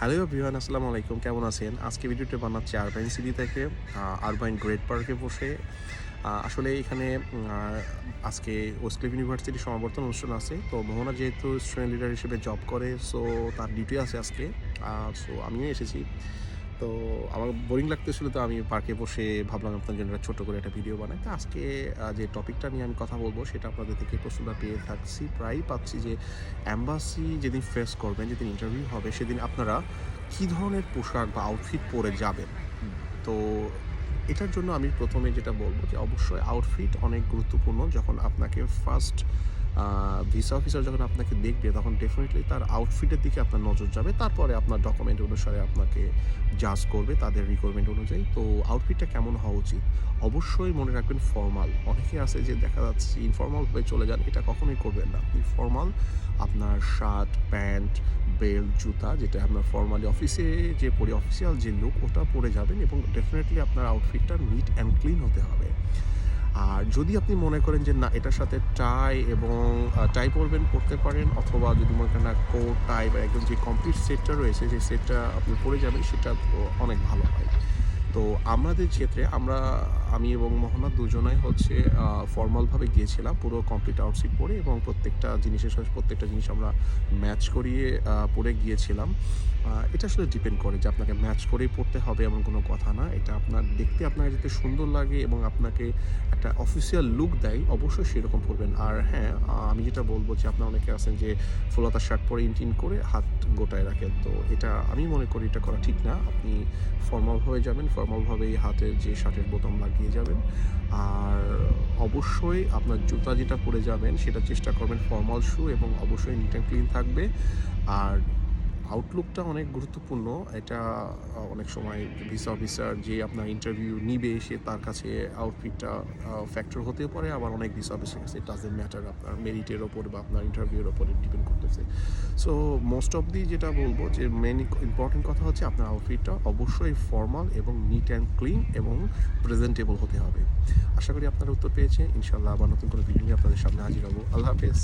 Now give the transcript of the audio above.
Hello everyone, আসসালামু আলাইকুম, কেমন আছেন? আজকে ভিডিওটা বানাচ্ছি আরবাইন সিটি থেকে আরবাইন গ্রেট পার্কে বসে। আসলে এখানে আজকে ওয়েস্টক্লিফ ইউনিভার্সিটির সমাবর্তন অনুষ্ঠান আছে। তো মোহনা যেহেতু স্টুডেন্ট লিডার হিসেবে জব করে সো তার ডিউটি আছে আজকে। সো আমিও এসেছি। তো আমার বোরিং লাগতেছিল তো আমি পার্কে বসে ভাবলাম আপনার জন্য একটা ছোটো করে একটা ভিডিও বানাই। তো আজকে যে টপিকটা নিয়ে আমি কথা বলব সেটা আপনাদের থেকে প্রশ্নটা পেয়ে থাকছি। প্রায়ই পাচ্ছি যে অ্যাম্বাসি যেদিন ফেস করবেন, যেদিন ইন্টারভিউ হবে, সেদিন আপনারা কী ধরনের পোশাক বা আউটফিট পরে যাবেন? তো এটার জন্য আমি প্রথমে যেটা বলব যে অবশ্যই আউটফিট অনেক গুরুত্বপূর্ণ যখন আপনাকে ফার্স্ট ভিসা অফিসার যখন আপনাকে দেখবে, তখন ডেফিনেটলি তার আউটফিটের দিকে আপনার নজর যাবে। তারপরে আপনার ডকুমেন্ট অনুসারে আপনাকে জাজ করবে, তাদের রিকোয়ারমেন্ট অনুযায়ী। তো আউটফিটটা কেমন হওয়া উচিত? অবশ্যই মনে রাখবেন ফর্মাল অনেকে আছে যে দেখা যাচ্ছে ইনফর্মাল হয়ে চলে যান, এটা কখনোই করবেন না। আপনি ফর্মাল আপনার শার্ট প্যান্ট বেল্ট জুতা, যেটা আপনার ফর্মালি অফিসে যে পরে অফিসিয়াল যে লুক ওটা পরে যাবেন এবং ডেফিনেটলি আপনার আউটফিটটা নিট অ্যান্ড ক্লিন হতে হবে। আর যদি আপনি মনে করেন যে না, এটার সাথে টাই এবং টাই পরবেন পরতে পারেন, অথবা যদি মনে করেন না কোট টাই বা একদম যে কমপ্লিট সেটটা রয়েছে যে সেটটা আপনি পরে যাবেন, সেটা অনেক ভালো হয়। তো আমাদের ক্ষেত্রে আমরা, আমি এবং মোহাম্মদ দুজনাই হচ্ছে ফর্মালভাবে গিয়েছিলাম পুরো কমপ্লিট আউটফিট পরে এবং প্রত্যেকটা জিনিসের সাথে প্রত্যেকটা জিনিস আমরা ম্যাচ করিয়ে পরে গিয়েছিলাম। এটা আসলে ডিপেন্ড করে যে আপনাকে ম্যাচ করেই পড়তে হবে এমন কোনো কথা না। এটা আপনার, দেখতে আপনাকে যাতে সুন্দর লাগে এবং আপনাকে একটা অফিসিয়াল লুক দেয়, অবশ্যই সেরকম পরবেন। আর হ্যাঁ আমি যেটা বলব যে আপনার অনেকে আছেন যে ফুলাতা শার্ট পরে ইনটিন করে হাত গোটায় রাখেন। তো এটা আমি মনে করি এটা করা ঠিক না। আপনি ফর্মালভাবে যাবেন ফর্মালভাবেই হাতের যে শার্টের বোতাম লাগিয়ে যাবেন। আর অবশ্যই আপনার জুতা যেটা পরে যাবেন, সেটা চেষ্টা করবেন ফর্মাল শু এবং অবশ্যই নিট অ্যান্ড ক্লিন থাকবে। আর আউটলুকটা অনেক গুরুত্বপূর্ণ। এটা অনেক সময় ভিসা অফিসার যে আপনার ইন্টারভিউ নিবে, সে তার কাছে আউটফিটটা ফ্যাক্টর হতে পারে। আবার অনেক ভিসা অফিসের কাছে ডাজেন্ট ম্যাটার আপনার মেরিটের ওপর বা আপনার ইন্টারভিউর ওপরে ডিপেন্ড করতেছে। সো মোস্ট অফ দি যেটা বলব যে মেন ইম্পর্টেন্ট কথা হচ্ছে আপনার আউটফিটটা অবশ্যই ফর্মাল এবং নিট অ্যান্ড ক্লিন এবং প্রেজেন্টেবল হতে হবে। আশা করি আপনারা উত্তর পেয়েছে ইনশাল্লাহ আবার নতুন কোনো ভিডিও নিয়ে আপনাদের সামনে হাজির হব। আল্লাহ হাফেজ।